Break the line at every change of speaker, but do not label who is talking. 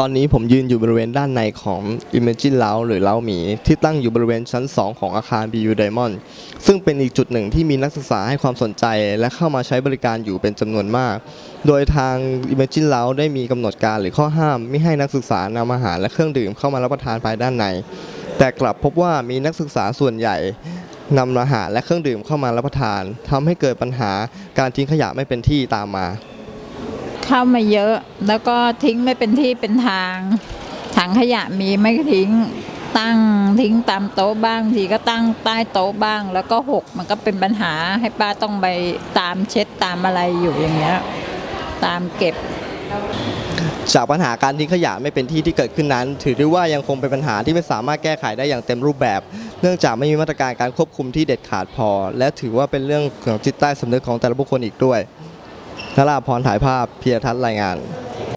ตอนนี้ผมยืนอยู่บริเวณด้านในของ Imagine Lounge หรือเล้าหมี ที่ตั้งอยู่บริเวณชั้น 2 ของอาคาร BU Diamond ซึ่งเป็นอีกจุดหนึ่งที่มีนักศึกษาให้ความสนใจและเข้ามาใช้บริการอยู่เป็นจำนวนมาก โดยทาง Imagine Lounge ได้มีกำหนดการหรือข้อห้าม ไม่ให้นักศึกษานำอาหารและเครื่องดื่มเข้ามารับประทานภายด้านใน แต่กลับพบว่ามีนักศึกษาส่วนใหญ่ นำอาหารและเครื่องดื่มเข้ามารับประทานทำให้เกิดปัญหาการทิ้งขยะไม่เป็นที่ตามมา
เข้ามาเยอะแล้วก็ทิ้งไม่เป็นที่เป็นทาง ถังขยะมีไม่ทิ้งตั้งทิ้งตามโต๊ะบ้างทีก็ตั้งใต้โต๊ะบ้าง แล้วก็หกมันก็เป็นปัญหาให้ป้าต้องไปตามเช็ดตามอะไรอยู่อย่างเงี้ยตามเก็บ
จากปัญหาการทิ้งขยะไม่เป็นที่ที่เกิดขึ้นนั้น ถือได้ว่ายังคงเป็นปัญหาที่ไม่สามารถแก้ไขได้อย่างเต็มรูปแบบเนื่องจากไม่มีมาตรการการควบคุมที่เด็ดขาดพอ และถือว่าเป็นเรื่องของจิตใต้สำนึกของแต่ละบุคคลอีกด้วยนราพรถ่ายภาพเพียรทัศน์รายงาน